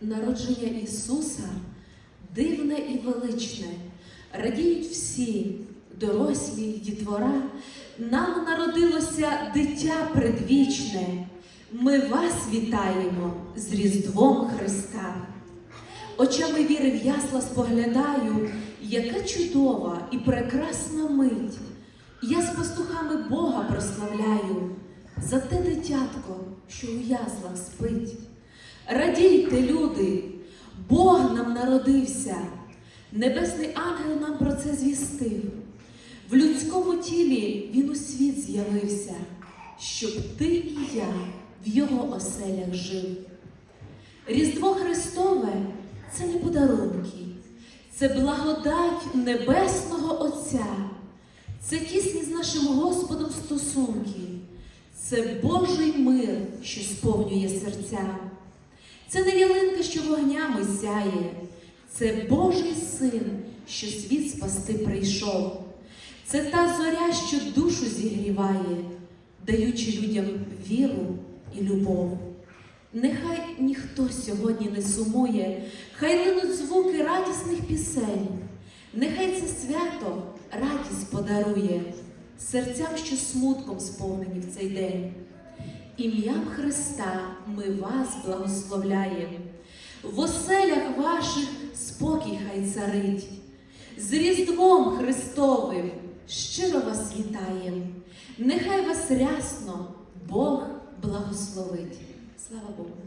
Народження Ісуса дивне і величне, радіють всі, дорослі, дітвора. Нам народилося дитя предвічне. Ми вас вітаємо з Різдвом Христа. Очами віри в ясла споглядаю, яка чудова і прекрасна мить. Я з пастухами Бога прославляю за те дитятко, що у яслах спить. Радійте, люди, Бог нам народився, небесний ангел нам про це звістив. В людському тілі він у світ з'явився, щоб ти і я в його оселях жив. Різдво Христове це не подарунки, це благодать Небесного Отця, це тісні з нашим Господом стосунки, це Божий мир, що сповнює серця. Це не ялинка, що вогнями сяє, це Божий син, що світ спасти прийшов. Це та зоря, що душу зігріває, даючи людям віру і любов. Нехай ніхто сьогодні не сумує, хай линуть звуки радісних пісень, нехай це свято радість подарує серцям, що смутком сповнені в цей день. Ім'ям Христа ми вас благословляємо, в оселях ваших спокій хай царить, з Різдвом Христовим щиро вас вітаємо. нехай вас рясно Бог благословить. Слава Богу!